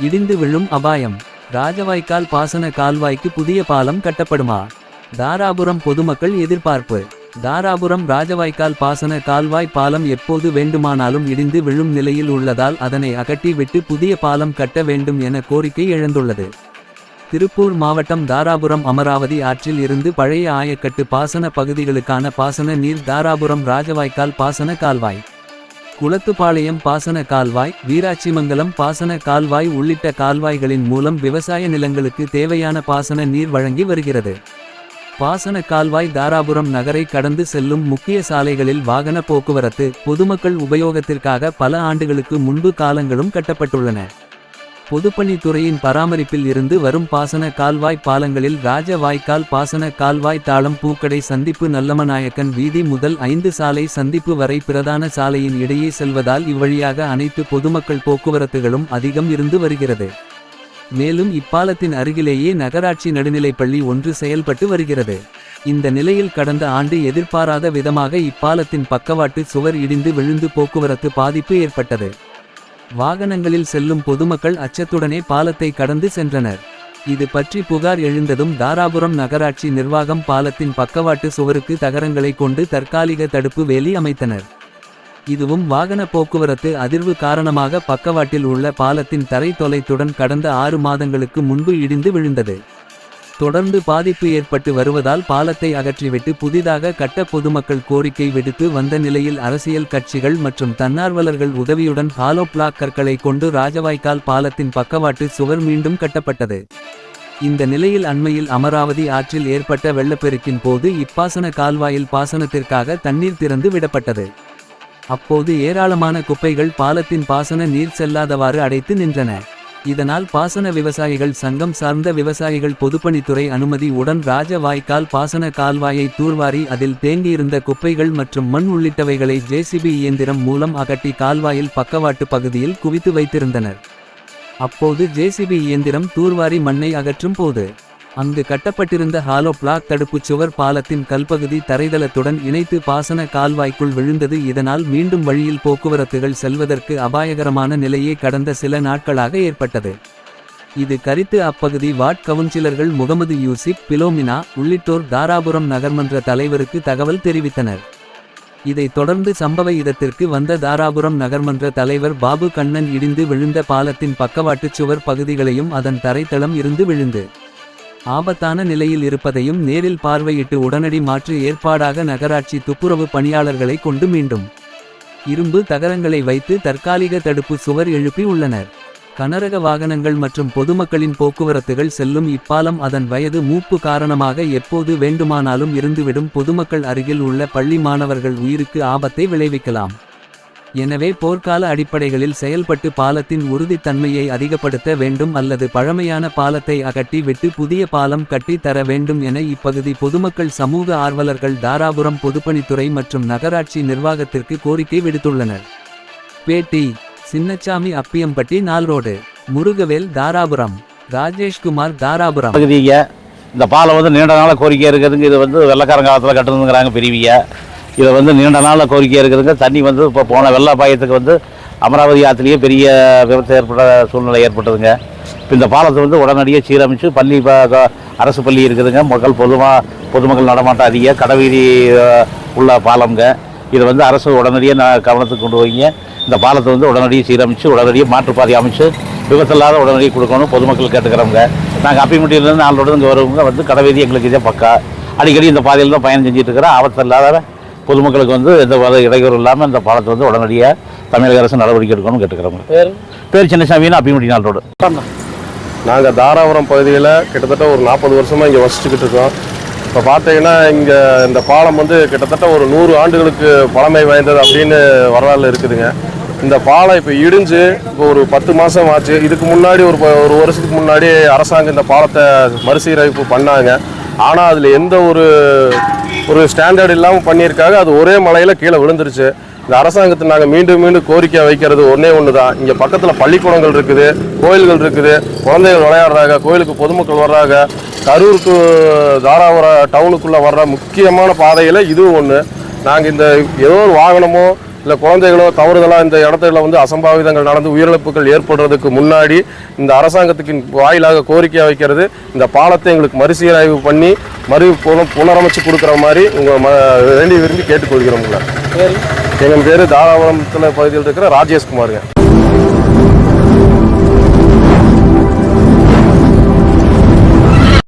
இடிந்து விழும் அபாயம். ராஜவாய்க்கால் பாசன கால்வாய்க்கு புதிய பாலம் கட்டப்படுமா? தாராபுரம் பொதுமக்கள் எதிர்பார்ப்பு. தாராபுரம் ராஜவாய்க்கால் பாசன கால்வாய் பாலம் எப்போது வேண்டுமானாலும் இடிந்து விழும் நிலையில் உள்ளதால் அதனை அகட்டி விட்டு புதிய பாலம் கட்ட வேண்டும் என கோரிக்கை எழுந்துள்ளது. திருப்பூர் மாவட்டம் தாராபுரம் அமராவதி ஆற்றில் இருந்து பழைய ஆயக்கட்டு பாசன பகுதிகளுக்கான பாசன நீர் தாராபுரம் ராஜவாய்க்கால் பாசன கால்வாய். குளத்துப்பாளையம் பாசன கால்வாய் வீராட்சிமங்கலம் பாசன கால்வாய் உள்ளிட்ட கால்வாய்களின் மூலம் விவசாய நிலங்களுக்கு தேவையான பாசன நீர் வழங்கி வருகிறது. பாசன கால்வாய் தாராபுரம் நகரை கடந்து செல்லும் முக்கிய சாலைகளில் வாகன போக்குவரத்து பொதுமக்கள் உபயோகத்திற்காக பல ஆண்டுகளுக்கு முன்பு காலங்களும் கட்டப்பட்டுள்ளன. பொதுப்பணித்துறையின் பராமரிப்பில் இருந்து வரும் பாசன கால்வாய் பாலங்களில் ராஜ வாய்க்கால் பாசன கால்வாய் தாளம் பூக்கடை சந்திப்பு நல்லமநாயக்கன் வீதி முதல் ஐந்து சாலை சந்திப்பு வரை பிரதான சாலையின் இடையே செல்வதால் இவ்வழியாக அனைத்து பொதுமக்கள் போக்குவரத்துகளும் அதிகம் இருந்து வருகிறது. மேலும் இப்பாலத்தின் அருகிலேயே நகராட்சி நடுநிலைப்பள்ளி ஒன்று செயல்பட்டு வருகிறது. இந்த நிலையில் கடந்த ஆண்டு எதிர்பாராத விதமாக இப்பாலத்தின் பக்கவாட்டு சுவர் இடிந்து விழுந்து போக்குவரத்து பாதிப்பு ஏற்பட்டது. வாகனங்களில் செல்லும் பொதுமக்கள் அச்சத்துடனே பாலத்தை கடந்து சென்றனர். இது பற்றி புகார் எழுந்ததும் தாராபுரம் நகராட்சி நிர்வாகம் பாலத்தின் பக்கவாட்டு சுவருக்கு தகரங்களை கொண்டு தற்காலிக தடுப்பு வேலி அமைத்தனர். இதுவும் வாகன போக்குவரத்து அதிர்வு காரணமாக பக்கவாட்டில் உள்ள பாலத்தின் தரை தொலைத்துடன் கடந்த ஆறு மாதங்களுக்கு முன்பு இடிந்து விழுந்தது. தொடர்ந்து பாதிப்பு ஏற்பட்டு வருவதால் பாலத்தை அகற்றிவிட்டு புதிதாக கட்ட பொதுமக்கள் கோரிக்கை விடுத்து வந்த நிலையில் அரசியல் கட்சிகள் மற்றும் தன்னார்வலர்கள் உதவியுடன் ஹாலோ பிளாக் கற்களை கொண்டு ராஜவாய்க்கால் பாலத்தின் பக்கவாட்டு சுவர் மீண்டும் கட்டப்பட்டது. இந்த நிலையில் அண்மையில் அமராவதி ஆற்றில் ஏற்பட்ட வெள்ளப்பெருக்கின் போது இப்பாசன கால்வாயில் பாசனத்திற்காக தண்ணீர் திறந்து விடப்பட்டது. அப்போது ஏராளமான குப்பைகள் பாலத்தின் பாசன நீர் செல்லாதவாறு அடைத்து நின்றன. இதனால் பாசன விவசாயிகள் சங்கம் சார்ந்த விவசாயிகள் பொதுப்பணித்துறை அனுமதி உடன் ராஜ வாய்க்கால் பாசன கால்வாயை தூர்வாரி அதில் தேங்கியிருந்த குப்பைகள் மற்றும் மண் உள்ளிட்டவைகளை ஜேசிபி இயந்திரம் மூலம் அகட்டி கால்வாயில் பக்கவாட்டு பகுதியில் குவித்து வைத்திருந்தனர். அப்போது ஜேசிபி இயந்திரம் தூர்வாரி மண்ணை அகற்றும் போது அங்கு கட்டப்பட்டிருந்த ஹாலோ பிளாக் தடுப்புச் சுவர் பாலத்தின் கல்பகுதி தரைதளத்துடன் இணைத்து பாசன கால்வாய்க்குள் விழுந்தது. இதனால் மீண்டும் வழியில் போக்குவரத்துகள் செல்வதற்கு அபாயகரமான நிலையே கடந்த சில நாட்களாக ஏற்பட்டது. இது கரித்து அப்பகுதி வார்ட் கவுன்சிலர்கள் முகமது யூசிப் பிலோமினா உள்ளிட்டோர் தாராபுரம் நகர்மன்ற தலைவருக்கு தகவல் தெரிவித்தனர். இதைத் தொடர்ந்து சம்பவ இடத்திற்கு வந்த தாராபுரம் நகர்மன்ற தலைவர் பாபு கண்ணன் இடிந்து விழுந்த பாலத்தின் பக்கவாட்டுச் சுவர் பகுதிகளையும் அதன் தரைத்தளம் இருந்து விழுந்து. ஆபத்தான நிலையில் இருப்பதையும் நேரில் பார்வையிட்டு உடனடி மாற்று ஏற்பாடாக நகராட்சி துப்புரவு பணியாளர்களை கொண்டு மீண்டும் இரும்பு தகரங்களை வைத்து தற்காலிக தடுப்பு சுவர் எழுப்பி உள்ளனர். கனரக வாகனங்கள் மற்றும் பொதுமக்களின் போக்குவரத்துகள் செல்லும் இப்பாலம் அதன் வயது மூப்பு காரணமாக எப்போது வேண்டுமானாலும் இருந்துவிடும். பொதுமக்கள் அருகில் உள்ள பள்ளி மாணவர்கள் உயிருக்கு ஆபத்தை விளைவிக்கலாம். எனவே போர்க்கால அடிப்படைகளில் செயல்பட்டு பாலத்தின் உறுதித்தன்மையை அதிகப்படுத்த வேண்டும் அல்லது பழமையான பாலத்தை அகட்டி விட்டு புதிய பாலம் கட்டி தர வேண்டும் என இப்பகுதி பொதுமக்கள் சமூக ஆர்வலர்கள் தாராபுரம் பொதுப்பணித்துறை மற்றும் நகராட்சி நிர்வாகத்திற்கு கோரிக்கை விடுத்துள்ளனர். பேட்டி சின்னச்சாமி அப்பியம்பட்டி நால்ரோடு முருகவேல் தாராபுரம் ராஜேஷ்குமார் தாராபுரம். பகுதியை இந்த பாலம் வந்து நீண்ட நாள கோரிக்கை இருக்குதுங்க. இது வந்து வெள்ளக்காரங்க காலத்தில் கட்டணுங்கிறாங்க பெரியவிய இதை வந்து நீண்ட நாளில் கோரிக்கை இருக்குதுங்க. தண்ணி வந்து இப்போ போன வெள்ள பாயத்துக்கு வந்து அமராவதி ஆற்றுலேயே பெரிய விபத்து ஏற்பட்ட சூழ்நிலை ஏற்பட்டதுங்க. இப்போ இந்த பாலத்தை வந்து உடனடியாக சீரமைச்சு பள்ளி இப்போ அரசு பள்ளி இருக்குதுங்க. மக்கள் பொதுவாக பொதுமக்கள் நடமாட்டம் அதிக கடைவீதி உள்ள பாலம்ங்க. இதை வந்து அரசு உடனடியாக நான் கவனத்துக்கு கொண்டு வைங்க இந்த பாலத்தை வந்து உடனடியாக சீரமைச்சு உடனடியாக மாற்றுப்பாதை அமைச்சு விபத்து இல்லாத உடனடியாக கொடுக்கணும். பொதுமக்கள் கேட்டுக்கிறவங்க. நாங்கள் அப்பிமுட்டியிலேருந்து நாலு இங்கே வருவங்க. வந்து கடைவீதி எங்களுக்கு இதே பக்கா. அடிக்கடி இந்த பாதையில் தான் பயணம் செஞ்சுட்டு இருக்கிறோம். ஆபத்து இல்லாத பொதுமக்களுக்கு வந்து எந்த வகை இடையூறு இல்லாமல் இந்த பாலத்தை வந்து உடனடியாக தமிழக அரசு நடவடிக்கை எடுக்கணும்னு கேட்டுக்கிறோங்க. பேர்? பேர் சின்னசாமின்னு அப்பிமுட்டி நாள் ரோடு நாங்கள் தாராபுரம் பகுதியில் கிட்டத்தட்ட ஒரு நாற்பது வருஷமாக இங்கே வசிச்சுக்கிட்டு இருக்கோம். இப்போ பார்த்தீங்கன்னா இங்கே இந்த பாலம் வந்து கிட்டத்தட்ட ஒரு நூறு ஆண்டுகளுக்கு பழமை வாய்ந்தது அப்படின்னு வரலாறு இருக்குதுங்க. இந்த பாலம் இப்போ இடிஞ்சு இப்போ ஒரு பத்து மாதம் ஆச்சு. இதுக்கு முன்னாடி ஒரு ப- ஒரு வருஷத்துக்கு முன்னாடி அரசாங்கம் இந்த பாலத்தை மறுசீரமைப்பு பண்ணாங்க. ஆனால் அதில் எந்த ஒரு ஒரு ஸ்டாண்டர்ட் இல்லாமல் பண்ணியிருக்காங்க. அது ஒரே மலையில் கீழே விழுந்துருச்சு. இந்த அரசாங்கத்தை நாங்கள் மீண்டும் மீண்டும் கோரிக்கை வைக்கிறது ஒன்றே ஒன்று தான் இங்கே பக்கத்தில் பள்ளிக்கூடங்கள் இருக்குது கோயில்கள் இருக்குது. குழந்தைகள் விளையாடுறாங்க கோயிலுக்கு பொதுமக்கள் வர்றாங்க. கரூர் டு டவுனுக்குள்ளே வர்ற முக்கியமான பாதையில் இதுவும் ஒன்று நாங்கள் இந்த ஏதோ ஒரு வாகனமோ இல்லை குழந்தைகளோ தவறுதலாக இந்த இடத்துல வந்து அசம்பாவிதங்கள் நடந்து உயிரிழப்புகள் ஏற்படுறதுக்கு முன்னாடி இந்த அரசாங்கத்துக்கு வாயிலாக கோரிக்கை வைக்கிறது. இந்த பாலத்தை எங்களுக்கு மறுசீராய்வு பண்ணி மறு புன- புனரமைச்சு கொடுக்குற மாதிரி உங்கள் ம வேண்டி விரும்பி கேட்டுக்கொள்கிறோம் உங்களை. எங்கள் பேர் தாராபுரத்தில் பகுதியில் இருக்கிற ராஜேஷ்குமாருங்க.